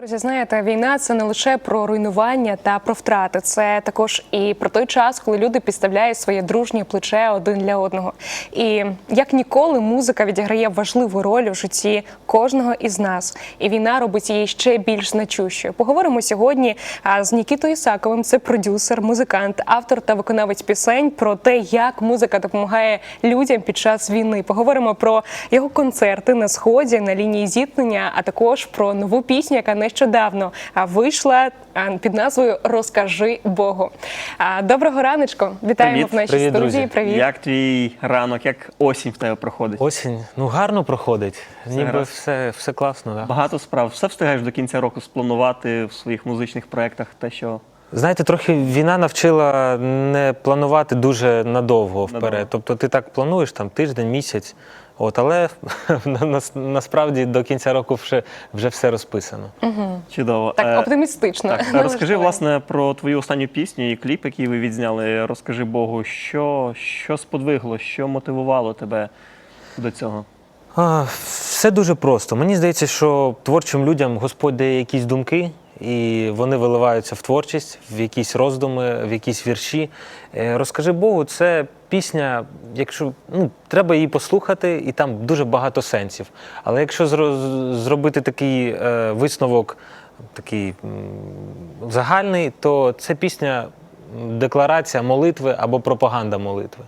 Друзі, знаєте, війна це не лише про руйнування та про втрати, це також і про той час, коли люди підставляють своє дружнє плече один для одного. І як ніколи, музика відіграє важливу роль у житті кожного із нас, і війна робить її ще більш значущою. Поговоримо сьогодні з Нікітою Ісаковим. Це продюсер, музикант, автор та виконавець пісень про те, як музика допомагає людям під час війни. Поговоримо про його концерти на сході на лінії зіткнення, а також про нову пісню, яка нещодавно вийшла під назвою Розкажи Богу. Доброго раночку! Вітаємо Привіт. в нашій Привіт, студії. друзі. Привіт. Як твій ранок, як осінь в тебе проходить? Осінь, ну гарно проходить. Ніби гаразд. все, все класно. Да. Багато справ. Все встигаєш до кінця року спланувати в своїх музичних проєктах те, що Знаєте, трохи війна навчила не планувати дуже надовго вперед. Надовго. Тобто ти так плануєш там тиждень, місяць. От, але на- на- насправді до кінця року вже, вже все розписано. чудово. Так, Е, оптимістично. Так, розкажи власне про твою останню пісню і кліп, який ви відзняли. Розкажи Богу, що, що сподвигло, що мотивувало тебе до цього? А, все дуже просто. Мені здається, що творчим людям Господь дає якісь думки, і вони виливаються в творчість, в якісь роздуми, в якісь вірші. Е, Розкажи Богу, це пісня, якщо ну, треба її послухати, і там дуже багато сенсів. Але якщо зробити такий е, висновок, такий загальний, то це пісня. Декларація молитви або пропаганда молитви.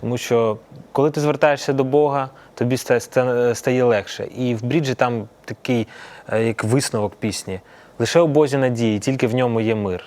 Тому що коли ти звертаєшся до Бога, тобі ста- ста- стає легше. І в бріджі там такий е, як висновок пісні. Лише у Бозі надії, тільки в ньому є мир.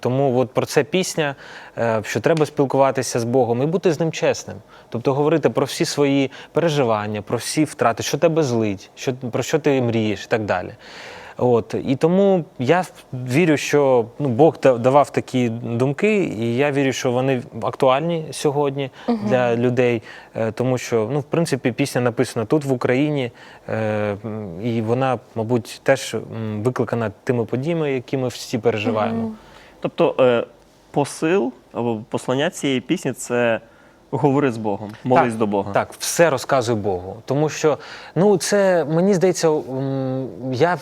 Тому от про це пісня, е, що треба спілкуватися з Богом і бути з ним чесним. Тобто говорити про всі свої переживання, про всі втрати, що тебе злить, що, про що ти мрієш і так далі. От. І тому я вірю, що ну, Бог давав такі думки, і я вірю, що вони актуальні сьогодні для людей, Е, тому що ну, в принципі пісня написана тут в Україні, е, і вона, мабуть, теж викликана тими подіями, які ми всі переживаємо. Тобто е, посил або послання цієї пісні це говори з Богом, молись Так, до Бога. Так, все розказуй Богу. Тому що ну це мені здається, я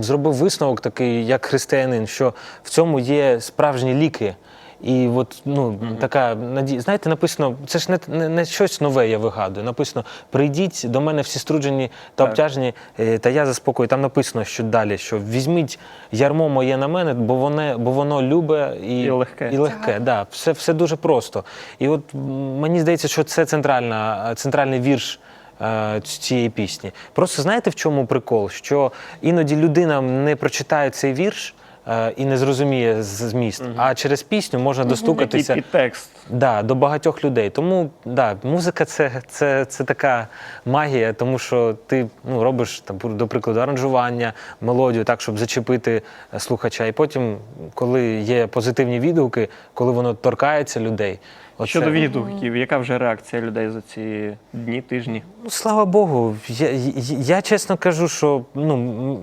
зробив висновок такий, як християнин, що в цьому є справжні ліки. І от ну така надія. Знаєте, написано, це ж не, не, не щось нове, я вигадую. Написано: прийдіть до мене всі струджені та Так. обтяжені, е, та я заспокою. Там написано, що далі, що візьміть ярмо моє на мене, бо воно, бо воно любе і, І легке. І легке, да, все, все дуже просто. І от мені здається, що це центральна, центральний вірш е, цієї пісні. Просто знаєте, в чому прикол? Що іноді людина не прочитає цей вірш. Е, І не зрозуміє зміст. зміст, а через пісню можна достукатися підтекст. да, до багатьох людей. Тому да, музика це, це, це така магія, тому що ти ну, робиш там, до прикладу, аранжування, мелодію так, щоб зачепити е, слухача. І потім, коли є позитивні відгуки, коли воно торкається людей. Оце- Щодо відгуків, яка вже реакція людей за ці дні, тижні? Ну, слава Богу, я, я, я чесно кажу, що ну,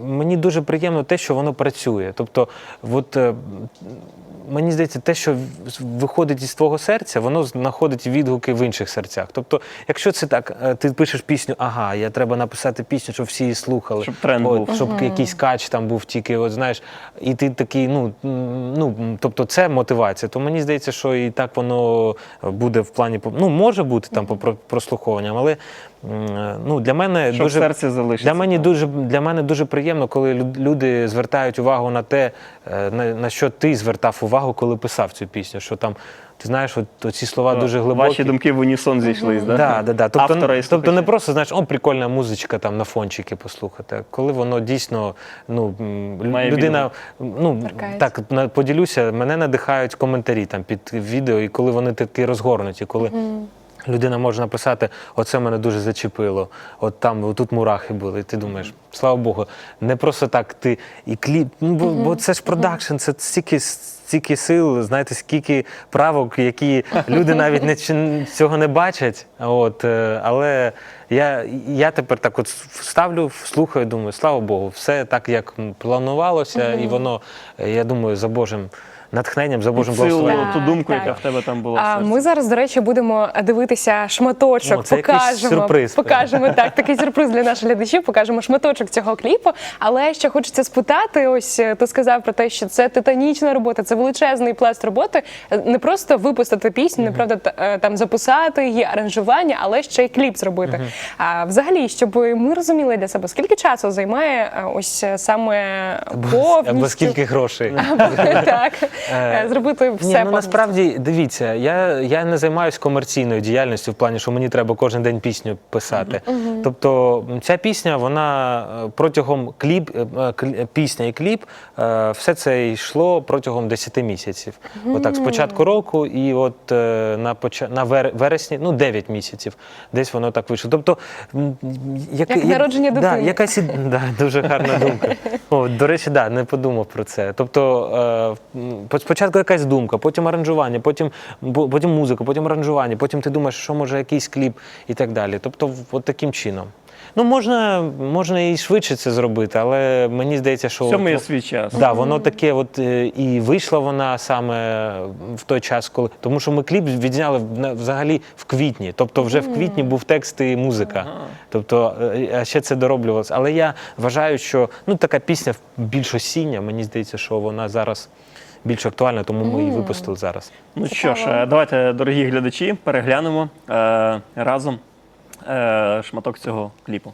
мені дуже приємно те, що воно працює. Тобто, от, е, мені здається, те, що виходить із твого серця, воно знаходить відгуки в інших серцях. Тобто, якщо це так, е, ти пишеш пісню, ага, я треба написати пісню, щоб всі її слухали. Щоб тренд От, був. Щоб якийсь кач там був тільки, от знаєш, і ти такий, ну, ну, тобто це мотивація. То мені здається, що і так воно буде в плані, ну, може бути там по прослуховуванням, але ну, для мене Щоб дуже серці залишиться. для мене дуже для мене дуже приємно, коли люди звертають увагу на те, е, на, на що ти звертав увагу, коли писав цю пісню. Що там, ти знаєш, от, ці слова дуже глибокі. Ваші думки в унісон зійшлись, Да, да? да, да. Тобто, Автора і тобто не слухача. просто знаєш, о, прикольна музичка там на фончики послухати. а Коли воно дійсно, ну лю- Має людина, ну Торкається. так на- поділюся, мене надихають коментарі там під відео, і коли вони такі розгорнуті, коли. Людина може написати, оце мене дуже зачепило. От там, тут мурахи були. І ти думаєш, слава Богу, не просто так ти і кліп. Ну, бо, бо це ж продакшн, це стільки, стільки сил, знаєте, скільки правок, які люди навіть не, цього не бачать. От, е, але я, я тепер так от ставлю, слухаю, думаю, слава Богу, все так, як планувалося, і воно, е, я думаю, за Божим натхненням, за Божим Силу, благословенням. ту думку, так. яка в тебе там була. в А серці. ми зараз, до речі, будемо дивитися шматочок. О, це якийсь покажемо, сюрприз, покажемо так, такий сюрприз для наших глядачів. Покажемо шматочок цього кліпу. Але ще хочеться спитати: ось е, ти сказав про те, що це титанічна робота, це величезний пласт роботи. Е, Не просто випустити пісню, не правда та- е, там записати її аранжування, але ще й кліп зробити. А взагалі, щоб ми розуміли для себе, скільки часу займає е, ось е, саме повністю Або скільки грошей. так зробити все Ні, ну насправді дивіться, я, я не займаюся комерційною діяльністю в плані, що мені треба кожен день пісню писати. Тобто ця пісня, вона е, протягом кліп, е, е, пісня і кліп, е, все це йшло протягом 10 місяців. Отак, з початку року, і от е, на поча... на вер- вересні, ну 9 місяців, десь воно так вийшло. Тобто, як, Як народження Да, дитини. якась да, дуже гарна думка. О, до речі, да, не подумав про це. Тобто е, спочатку якась думка, потім аранжування, потім, потім музика, потім аранжування, потім ти думаєш, що може якийсь кліп і так далі. Тобто, от таким чином. Ну, можна, можна і швидше це зробити, але мені здається, що. Всьому є свій час. Да, воно таке, от е, і вийшла вона саме в той час, коли тому, що ми кліп відзняли взагалі в квітні. Тобто, вже в квітні був текст і музика. Тобто, е, а ще це дороблювалося. Але я вважаю, що ну така пісня більш осіння. Мені здається, що вона зараз більш актуальна, тому ми її випустили зараз. Ну що ж, е, давайте, дорогі глядачі, переглянемо е, разом е, шматок цього кліпу.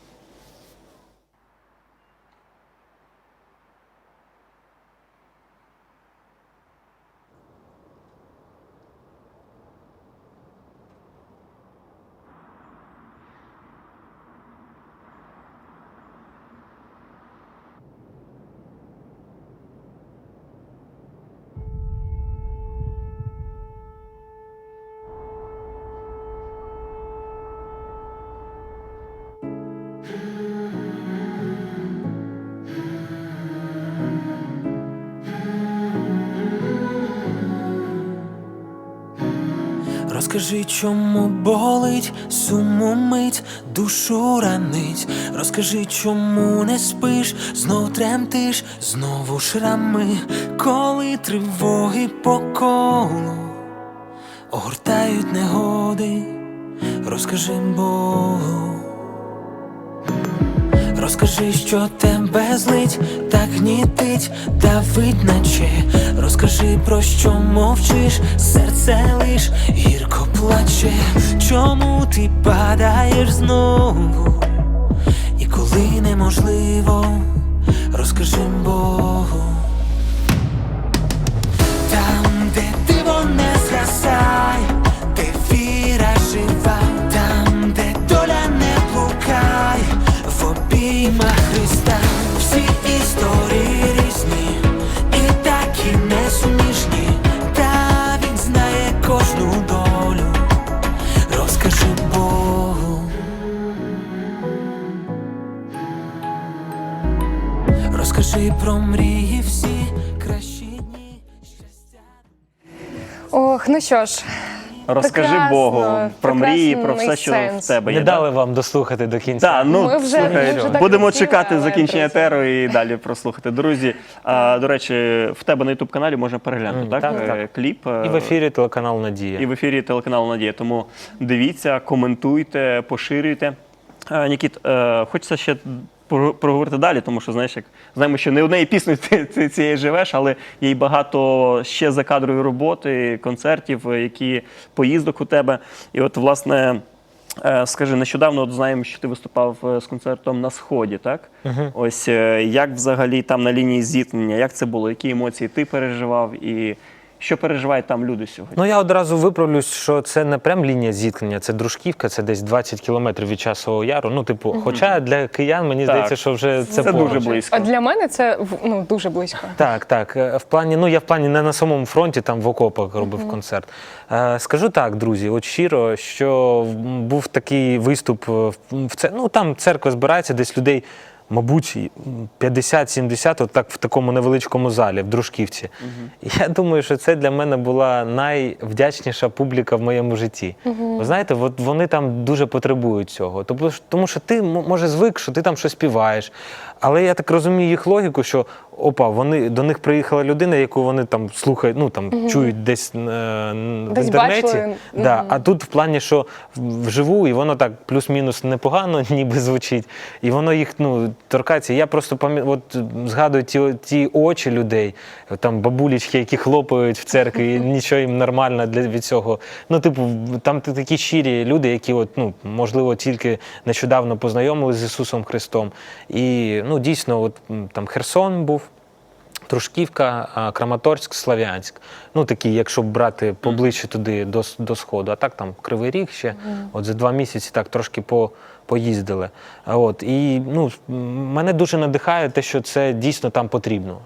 Розкажи, чому болить, суму мить, душу ранить. Розкажи, чому не спиш, знов тремтиш, знову шрами, коли тривоги по колу огортають негоди. Розкажи Богу. Розкажи, що тебе злить, так гнітить, давить наче. Розкажи, про що мовчиш, серце лиш гірко плаче. Чому ти падаєш знову? І коли неможливо, розкажи Богу. Обіймах Христа, всі історії різні, і такі несумішні, та він знає кожну долю, розкажи Богу. Розкажи про мрії всі кращі щастя. Ох, ну що ж, Розкажи Прекрасно, Богу про мрії, про все, що сенс. в тебе є. Не да? дали вам дослухати до кінця. Так, ну Ми вже- слухай, ми вже так будемо хотіли, чекати закінчення етеру і далі прослухати. Друзі, а, до речі, в тебе на ютуб каналі можна переглянути, Мгм, так? так, Е, так. Кліп. е, І в ефірі телеканал Надія. І в ефірі телеканалу Надія. Тому дивіться, коментуйте, поширюйте. Е, Нікіт, е, хочеться ще проговорити далі, тому що знаєш, як знаємо, що не однією піснею ти, ти цією живеш, але є й багато ще закадрової роботи, концертів, е, які поїздок у тебе. І от, власне. е, Скажи, нещодавно от знаємо, що ти виступав е, з концертом на сході, так? Ось е, як взагалі там на лінії зіткнення, як це було? Які емоції ти переживав, і що переживають там люди сьогодні? Ну я одразу виправлюсь, що це не прям лінія зіткнення, це дружківка, це десь 20 кілометрів від часового яру. Ну, типу, хоча для киян мені Так. здається, що вже це, Це поруч. дуже близько. а для мене це ну, дуже близько. Так, так. Е, В плані, ну я в плані не на самому фронті, там в окопах робив концерт. Е, Скажу так, друзі, от щиро, що був такий виступ е, в в це. Ну там церква збирається, десь людей. Мабуть, і, м, 50-70, от так в такому невеличкому залі, в Дружківці. Угу. я думаю, що це для мене була найвдячніша публіка в моєму житті. Ви знаєте, от вони там дуже потребують цього. Тобто, тому що ти може звик, що ти там щось співаєш. Але я так розумію їх логіку, що опа, вони до них приїхала людина, яку вони там слухають, ну там чують десь, е, в Десь інтернеті. бачили. Да. А тут в плані, що вживу, і воно так плюс-мінус непогано, ніби звучить. І воно їх ну, торкається. Я просто пам'ят... от, згадую ті, ті очі людей, там бабулічки, які хлопають в церкві, і нічого їм нормально для від цього. Ну, типу, там такі щирі люди, які, от, ну, можливо, тільки нещодавно познайомилися з Ісусом Христом. І ну, дійсно, от, там Херсон був. Трушківка, Краматорськ, Слав'янськ. Ну такі, якщо брати поближче туди до, до сходу. А так там Кривий Ріг ще. От за два місяці так трошки по, поїздили. От і ну мене дуже надихає те, що це дійсно там потрібно.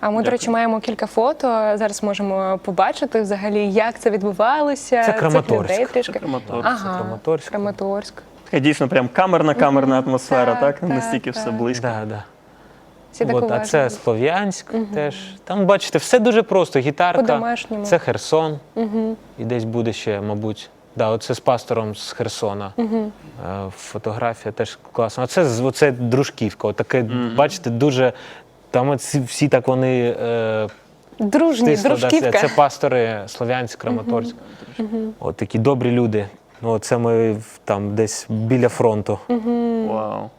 А ми, до речі, маємо кілька фото. Зараз можемо побачити взагалі, як це відбувалося. Це цих Краматорськ. людей трішки. Це Краматорськ. Ага, Краматорськ. Краматорськ. Така дійсно прям камерна, камерна атмосфера, Так, так? так, Настільки все близько. Да, да. Всі так От, а це Слов'янськ теж. Там, бачите, все дуже просто. Гітарка, По-домашньому. це Херсон. І десь буде ще, мабуть. Да, оце з пастором з Херсона. Е, Фотографія теж класна. А це оце дружківка. Отаке, бачите, дуже. Там оці всі так вони е, Дружні, стисло, да, це, це пастори Слов'янськ, Краматорськ. От такі добрі люди. Ну, це ми там десь біля фронту. Вау.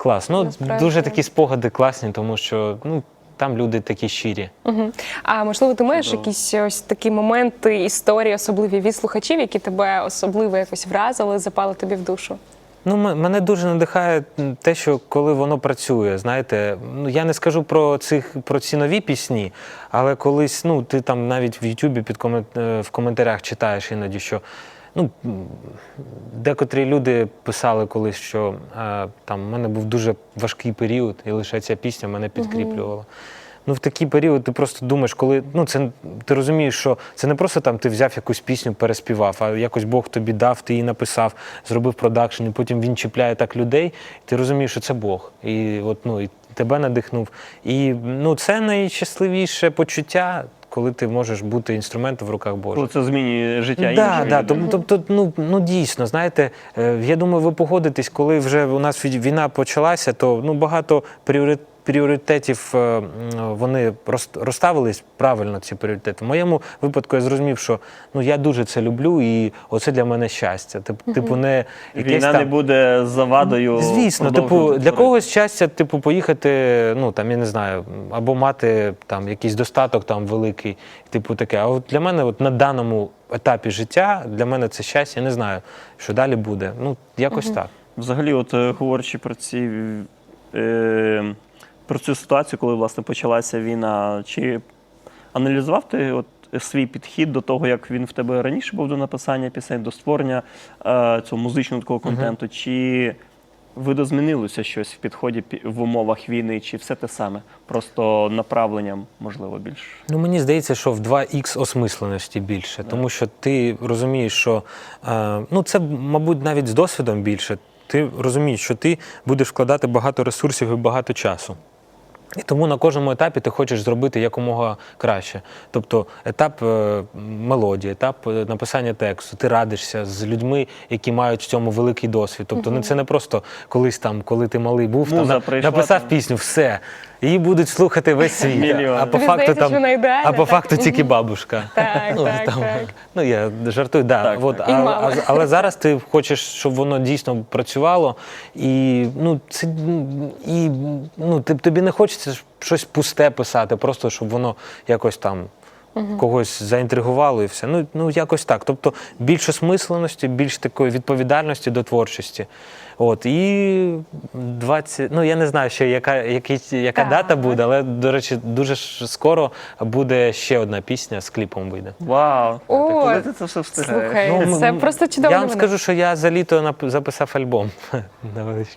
Клас. Ну, Насправді. дуже такі спогади класні, тому що ну, там люди такі щирі. Мгм. А можливо, ти маєш Чудово. якісь ось такі моменти, історії особливі від слухачів, які тебе особливо якось вразили, запали тобі в душу? Ну, мене дуже надихає те, що коли воно працює, знаєте, ну я не скажу про цих про ці нові пісні, але колись, ну ти там навіть в Ютубі під комент, е, в коментарях читаєш іноді, що ну декотрі люди писали колись, що е, там в мене був дуже важкий період, і лише ця пісня мене підкріплювала. Ну, в такий період ти просто думаєш, коли ну це ти розумієш, що це не просто там ти взяв якусь пісню, переспівав, а якось Бог тобі дав, ти її написав, зробив продакшн, і потім він чіпляє так людей. І ти розумієш, що це Бог. І от ну і тебе надихнув. І ну це найщасливіше почуття, коли ти можеш бути інструментом в руках Божих. Коли це змінює життя Да, інших да, тому, тобто, ну, ну дійсно, знаєте, е, я думаю, ви погодитесь, коли вже у нас вій- війна почалася, то ну багато пріорит- пріоритетів е, вони розставились правильно, ці пріоритети. В моєму випадку я зрозумів, що ну я дуже це люблю, і оце для мене щастя. Тип, Типу, не якесь Війна там... не буде завадою. Звісно, типу, для когось щастя, типу, поїхати, ну там я не знаю, або мати там якийсь достаток там великий, типу таке. А от для мене, от на даному етапі життя, для мене це щастя, я не знаю, що далі буде. Ну, якось так. Взагалі, от е, говорячи про ці е, про цю ситуацію, коли власне почалася війна, чи аналізував ти от свій підхід до того, як він в тебе раніше був до написання пісень, до створення е, цього музичного такого контенту? Чи видозмінилося щось в підході в умовах війни, чи все те саме? Просто направленням, можливо, більш Ну, мені здається, що в 2х осмисленості більше, тому що ти розумієш, що е, ну це, мабуть, навіть з досвідом більше. Ти розумієш, що ти будеш вкладати багато ресурсів і багато часу. І тому на кожному етапі ти хочеш зробити якомога краще. Тобто етап е, мелодії, етап е, написання тексту, ти радишся з людьми, які мають в цьому великий досвід. Тобто ну, це не просто колись там, коли ти малий був, там, Муза прийшла, написав там. пісню, все. Її будуть слухати весь світ. Мільйон. А по Тобі факту здається, там, ідеальна, а по так? факту тільки бабушка. Так, ну, так, так. Ну, я жартую, да. Так, от, так. А, а, але зараз ти хочеш, щоб воно дійсно працювало, і ну, це, і, ну, тобі не хочеться щось пусте писати, просто щоб воно якось там. Когось заінтригувало і все. Ну, ну якось так. Тобто більше осмисленості, більш такої відповідальності до творчості. От, і 20, ну я не знаю ще, яка, який, яка Так. дата буде, але, до речі, дуже скоро буде ще одна пісня з кліпом вийде. вау! О, Коли ти це все встигаєш? Слухай, Ну, це просто чудово. Я вам скажу, що я за літо записав альбом.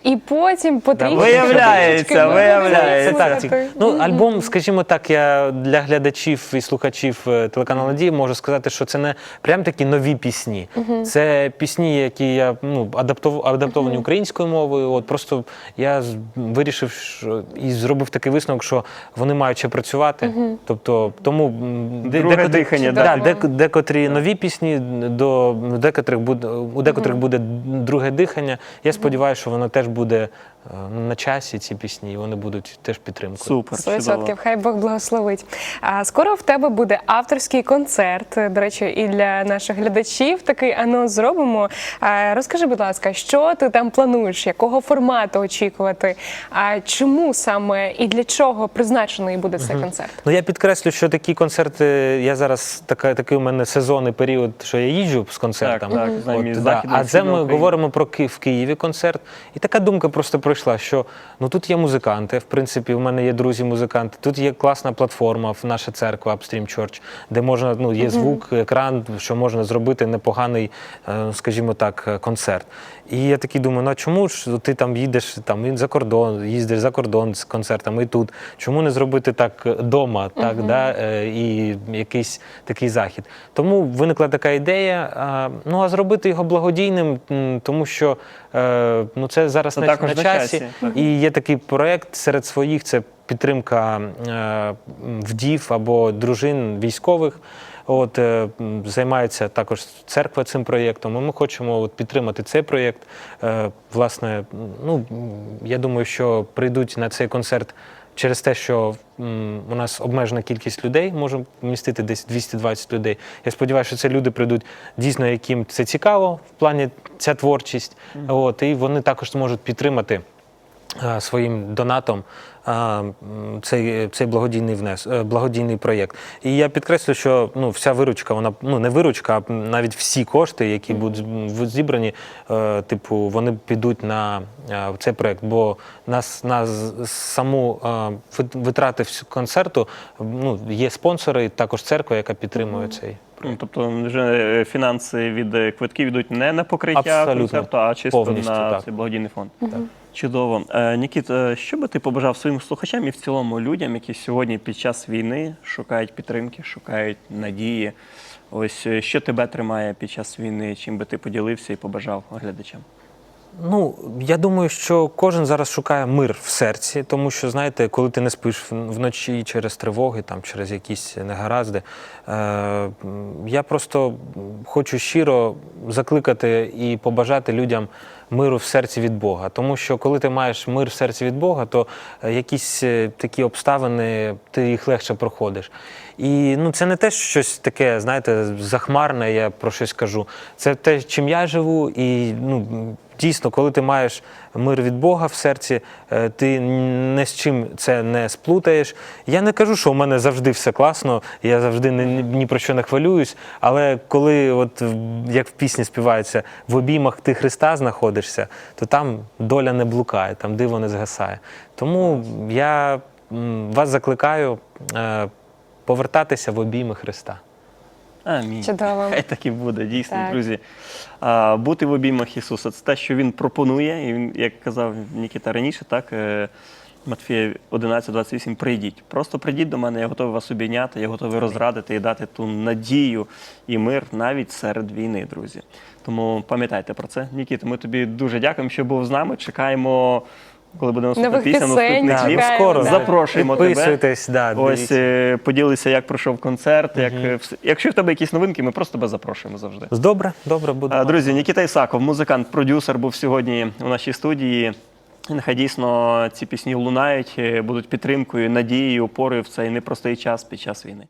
І потім потрібно. Виявляється, виявляється. Це так, ну, альбом, скажімо так, я для глядачів і слухачів е, телеканалу Дії можу сказати, що це не прям такі нові пісні. Це пісні, які я ну, адаптовані українською українською мовою. От просто я вирішив що, і зробив такий висновок, що вони мають ще працювати. Тобто, тому Друге декотрі- дихання, да, да. дек- декотрі нові пісні, до декотрих буде у декотрих буде друге дихання. Я сподіваюся, що воно теж буде е, на часі. Ці пісні, і вони будуть теж підтримкою. Супер, 100%, хай Бог благословить. А скоро в тебе буде авторський концерт. До речі, і для наших глядачів такий анонс зробимо. А, розкажи, будь ласка, що ти там плануєш, якого формату очікувати? А чому саме і для чого призначений буде цей концерт? Ну я підкреслю, що такі концерти. Я зараз така, такий у мене сезонний період, що я їжджу з концертами. Так, так, між да. А це ми Україною. говоримо про Ки- в Києві концерт. І така думка просто прийшла, що ну тут є музиканти. В принципі, в мене є друзі-музиканти. Тут є класна платформа, в наша церква Upstream Church, де можна ну є звук, екран, що можна зробити непоганий, е, скажімо так, е, концерт. І я такий думаю, ну а чому ж ти там їдеш там і за кордон, їздиш за кордон з концертами і тут? Чому не зробити так вдома, так да е, і якийсь такий захід? Тому виникла така ідея. Ну а зробити його благодійним, тому що е, ну це зараз на, на часі, так. І є такий проект серед своїх це підтримка е, вдів або дружин військових. От е, займається також церква цим проєктом. І ми хочемо от, підтримати цей проєкт. Е, власне, ну я думаю, що прийдуть на цей концерт через те, що м, у нас обмежена кількість людей, може вмістити десь 220 людей. Я сподіваюся, що це люди прийдуть дійсно, яким це цікаво в плані ця творчість. От, і вони також зможуть підтримати а, своїм донатом цей, цей благодійний внес, е, благодійний проєкт. І я підкреслю, що ну, вся виручка, вона ну не виручка, а навіть всі кошти, які будуть зібрані, е, типу, вони підуть на е, цей проєкт. Бо нас на саму вит- витрати концерту ну, є спонсори, також церква, яка підтримує цей. Ну, тобто вже фінанси від квитків йдуть не на покриття Абсолютно. концерту, а чисто Повністю, на так. цей благодійний фонд. Чудово. Е, Нікіт, е, що би ти побажав своїм слухачам і в цілому людям, які сьогодні під час війни шукають підтримки, шукають надії? Ось е, що тебе тримає під час війни? Чим би ти поділився і побажав глядачам? Ну, я думаю, що кожен зараз шукає мир в серці, тому що, знаєте, коли ти не спиш вночі через тривоги, там, через якісь негаразди, е, я просто хочу щиро закликати і побажати людям миру в серці від Бога. Тому що коли ти маєш мир в серці від Бога, то е, якісь е, такі обставини ти їх легше проходиш. І ну, це не те щось таке, знаєте, захмарне, я про щось кажу. Це те, чим я живу, і ну, дійсно, коли ти маєш мир від Бога в серці, е, ти не з чим це не сплутаєш. Я не кажу, що у мене завжди все класно, я завжди ні, ні- ні про що не хвилююсь. Але коли, от як в пісні співається, в обіймах ти Христа знаходишся, то там доля не блукає, там диво не згасає. Тому я вас закликаю е, повертатися в обійми Христа. Амінь. Чудово. Хай так і буде, дійсно, Так. друзі. А, бути в обіймах Ісуса це те, що Він пропонує. І він, як казав Нікіта раніше, так. е, Матфія 11.28, прийдіть. Просто прийдіть до мене, я готовий вас обійняти, я готовий розрадити і дати ту надію і мир навіть серед війни, друзі. Тому пам'ятайте про це. Нікіта, ми тобі дуже дякуємо, що був з нами. Чекаємо, коли буде наступна Нових пісня, пісень, наступний Да, кліп. чекаємо, скоро да. Запрошуємо тебе. Підписуйтесь, да, Ось дивіться. е, поділися, як пройшов концерт. Як, е, вс- якщо в тебе якісь новинки, ми просто тебе запрошуємо завжди. Добре, добре, буду. А, Друзі, Нікіта Ісаков, музикант, продюсер, був сьогодні у нашій студії. І Нехай дійсно ці пісні лунають, е, будуть підтримкою, надією, опорою в цей непростий час під час війни.